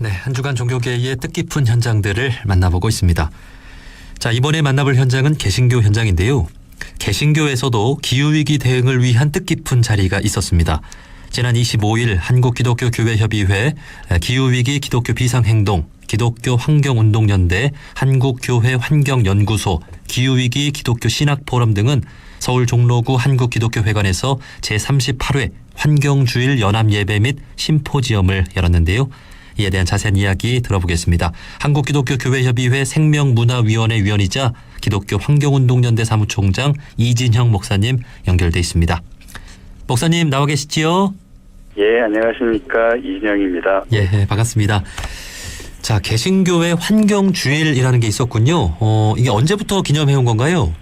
네, 한 주간 종교계의 뜻깊은 현장들을 만나보고 있습니다. 자, 이번에 만나볼 현장은 개신교 현장인데요. 개신교에서도 기후위기 대응을 위한 뜻깊은 자리가 있었습니다. 지난 25일 한국기독교교회협의회 기후위기 기독교 비상행동 기독교 환경운동연대 한국교회 환경연구소 기후위기 기독교 신학포럼 등은 서울 종로구 한국기독교회관에서 제38회 환경주일 연합예배 및 심포지엄을 열었는데요. 이에 대한 자세한 이야기 들어보겠습니다. 한국기독교교회협의회 생명문화위원회 위원이자 기독교 환경운동연대 사무총장 이진형 목사님 연결돼 있습니다. 목사님 나와 계시지요? 예, 안녕하십니까. 이진영입니다. 예, 반갑습니다. 자, 개신교회 환경주일이라는 게 있었군요. 어, 이게 언제부터 기념해 온 건가요?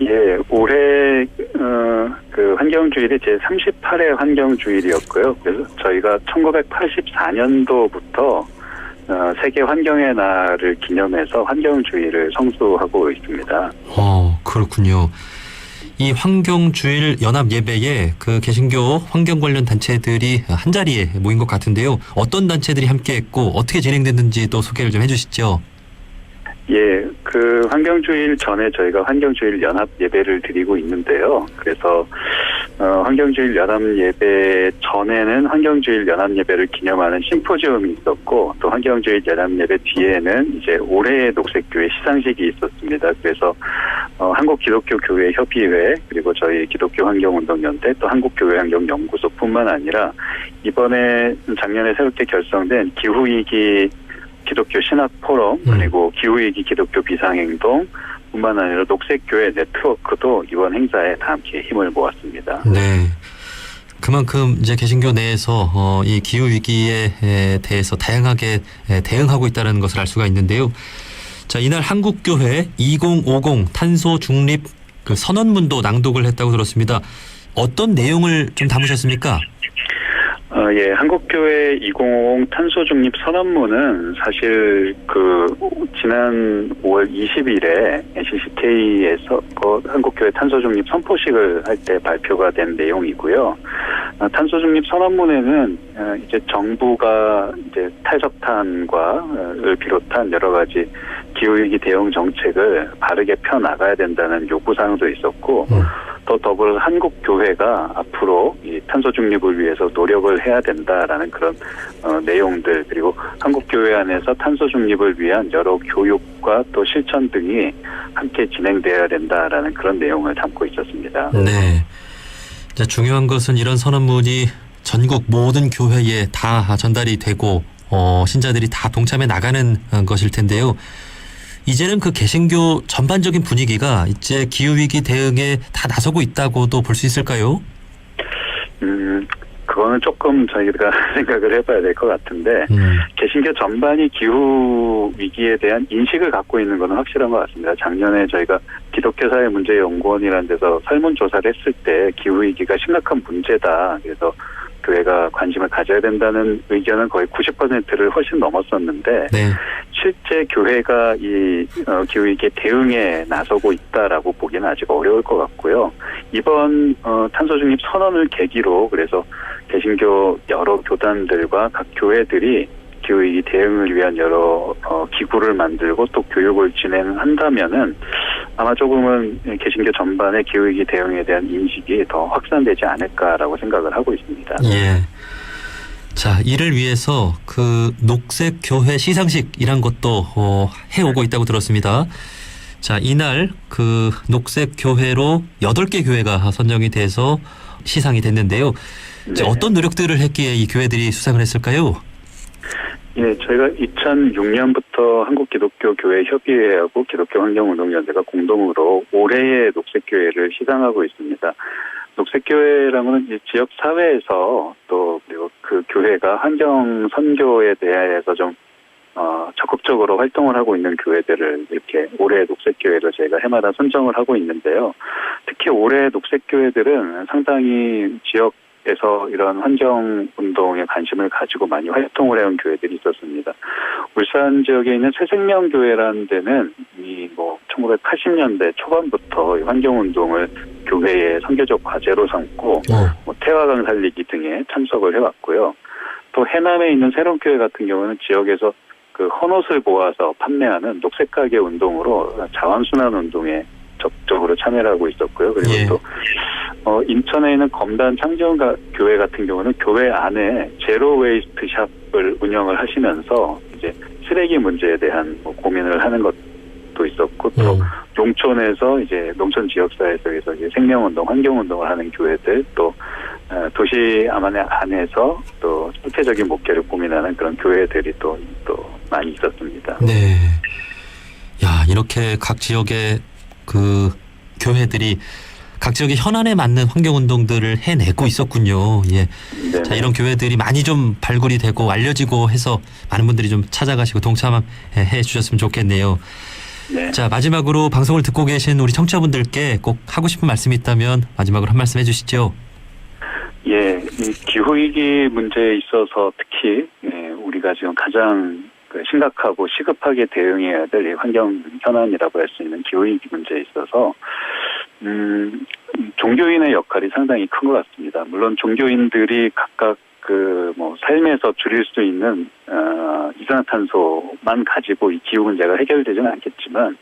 예, 올해, 어, 그 환경주일이 제 38회 환경주일이었고요. 그래서 저희가 1984년도부터 어, 세계 환경의 날을 기념해서 환경주일을 성수하고 있습니다. 어, 그렇군요. 이 환경주일 연합 예배에 그 개신교 환경 관련 단체들이 한 자리에 모인 것 같은데요. 어떤 단체들이 함께했고 어떻게 진행됐는지 또 소개를 좀 해주시죠. 예, 그 환경주일 전에 저희가 환경주일 연합 예배를 드리고 있는데요. 그래서 어, 환경주일 연합 예배 전에는 환경주일 연합 예배를 기념하는 심포지엄이 있었고 또 환경주일 연합 예배 뒤에는 이제 올해의 녹색교회 시상식이 있었습니다. 그래서 어, 한국 기독교 교회 협의회 그리고 저희 기독교 환경운동연대 또 한국 교회 환경연구소뿐만 아니라 이번에 작년에 새롭게 결성된 기후위기 기독교 신학 포럼 음. 그리고 기후위기 기독교 비상행동 뿐만 아니라 녹색교회 네트워크도 이번 행사에 다 함께 힘을 모았습니다. 네. 그만큼 이제 개신교 내에서 어, 이 기후 위기에 에, 대해서 다양하게 에, 대응하고 있다는 것을 알 수가 있는데요. 자, 이날 한국교회 2050 탄소 중립 그 선언문도 낭독을 했다고 들었습니다. 어떤 내용을 좀 담으셨습니까? 어, 예, 한국교회 2050 탄소 중립 선언문은 사실 그 지난 5월 20일에 NCCK에서 그 한국교회 탄소 중립 선포식을 할 때 발표가 된 내용이고요. 어, 탄소 중립 선언문에는 어, 이제 정부가 이제 탈석탄과를 비롯한 여러 가지 기후위기 대응 정책을 바르게 펴 나가야 된다는 요구 사항도 있었고 음. 또 더불어서 한국 교회가 앞으로 이 탄소 중립을 위해서 노력을 해야 된다라는 그런 어, 내용들 그리고 한국 교회 안에서 탄소 중립을 위한 여러 교육과 또 실천 등이 함께 진행되어야 된다라는 그런 내용을 담고 있었습니다. 네. 자, 중요한 것은 이런 선언문이 전국 모든 교회에 다 전달이 되고 어, 신자들이 다 동참해 나가는 어, 것일 텐데요. 이제는 그 개신교 전반적인 분위기가 이제 기후 위기 대응에 다 나서고 있다고도 볼 수 있을까요? 음, 그거는 조금 저희가 생각을 해봐야 될 것 같은데 음, 개신교 전반이 기후 위기에 대한 인식을 갖고 있는 것은 확실한 것 같습니다. 작년에 저희가 기독교 사회 문제 연구원이라는 데서 설문 조사를 했을 때 기후 위기가 심각한 문제다. 그래서 교회가 관심을 가져야 된다는 의견은 거의 90%를 훨씬 넘었었는데 네. 실제 교회가 이 어, 기후 위기에 대응에 나서고 있다라고 보기는 아직 어려울 것 같고요. 이번 어, 탄소 중립 선언을 계기로 그래서 개신교 여러 교단들과 각 교회들이 기후 위기 대응을 위한 여러 어, 기구를 만들고 또 교육을 진행한다면은 아마 조금은 개신교 전반의 기후 위기 대응에 대한 인식이 더 확산되지 않을까라고 생각을 하고 있습니다. 예. 자, 이를 위해서 그 녹색 교회 시상식이란 것도 어, 해오고 있다고 들었습니다. 자, 이날 그 녹색 교회로 여덟 개 교회가 선정이 돼서 시상이 됐는데요. 자, 네. 어떤 노력들을 했기에 이 교회들이 수상을 했을까요? 예, 저희가 2006년부터 한국기독교교회 협의회하고 기독교환경운동연대가 공동으로 올해의 녹색교회를 시상하고 있습니다. 녹색교회라고는 이 지역 사회에서 또 그 교회가 환경 선교에 대해서 좀 어, 적극적으로 활동을 하고 있는 교회들을 이렇게 올해 녹색교회로 저희가 해마다 선정을 하고 있는데요. 특히 올해 녹색교회들은 상당히 지역에서 이런 환경 운동에 관심을 가지고 많이 활동을 해온 교회들이 있었습니다. 울산 지역에 있는 새생명교회라는 데는 이 뭐 1980년대 초반부터 이 환경 운동을 교회의 선교적 과제로 삼고 어, 뭐 태화강 살리기 등에 참석을 해왔고요. 또 해남에 있는 새롬교회 같은 경우는 지역에서 그 헌옷을 모아서 판매하는 녹색 가게 운동으로 자원순환 운동에 적극적으로 참여를 하고 있었고요. 그리고 예. 또 어, 인천에 있는 검단 창지원 가- 교회 같은 경우는 교회 안에 제로 웨이스트 샵을 운영을 하시면서 이제 쓰레기 문제에 대한 뭐 고민을 하는 것도 있었고 또 음. 농촌에서 이제 농촌 지역사회에서 이제 생명운동, 환경운동을 하는 교회들 또 어, 도시 안에 안에서 또 실체적인 목표를 고민하는 그런 교회들이 또, 또 많이 있었습니다. 네. 야, 이렇게 각 지역의 그 교회들이 각 지역의 현안에 맞는 환경 운동들을 해내고 있었군요. 예. 네. 자, 이런 교회들이 많이 좀 발굴이 되고 알려지고 해서 많은 분들이 좀 찾아가시고 동참해 주셨으면 좋겠네요. 네. 자, 마지막으로 방송을 듣고 계신 우리 청취자분들께 꼭 하고 싶은 말씀이 있다면 마지막으로 한 말씀 해 주시죠. 예, 이 기후위기 문제에 있어서 특히 예, 우리가 지금 가장 그 심각하고 시급하게 대응해야 될이 환경 현안이라고 할 수 있는 기후위기 문제에 있어서 음, 종교인의 역할이 상당히 큰 것 같습니다. 물론 종교인들이 각각 그 뭐 삶에서 줄일 수 있는 어, 이산화탄소만 가지고 이 기후 문제가 해결되지는 않겠지만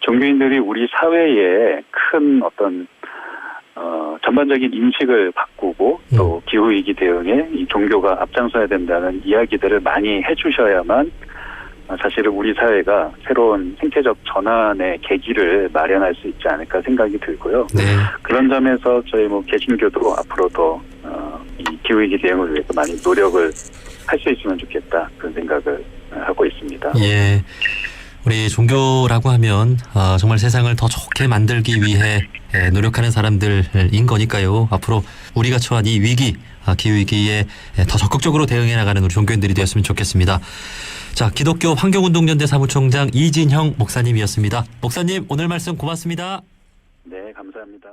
종교인들이 우리 사회에 큰 어떤 어, 전반적인 인식을 바꾸고 또 기후 위기 대응에 이 종교가 앞장서야 된다는 이야기들을 많이 해주셔야만 어, 사실은 우리 사회가 새로운 생태적 전환의 계기를 마련할 수 있지 않을까 생각이 들고요. 네. 그런 점에서 저희 뭐 개신교도 앞으로도 어, 이 기후위기 대응을 위해서 많이 노력을 할 수 있으면 좋겠다 그런 생각을 어, 하고 있습니다. 예. 우리 종교라고 하면 아, 정말 세상을 더 좋게 만들기 위해 예, 노력하는 사람들인 거니까요. 앞으로 우리가 처한 이 위기, 아, 기후 위기에 예, 더 적극적으로 대응해 나가는 우리 종교인들이 되었으면 좋겠습니다. 자, 기독교 환경운동연대 사무총장 이진형 목사님이었습니다. 목사님 오늘 말씀 고맙습니다. 네, 감사합니다.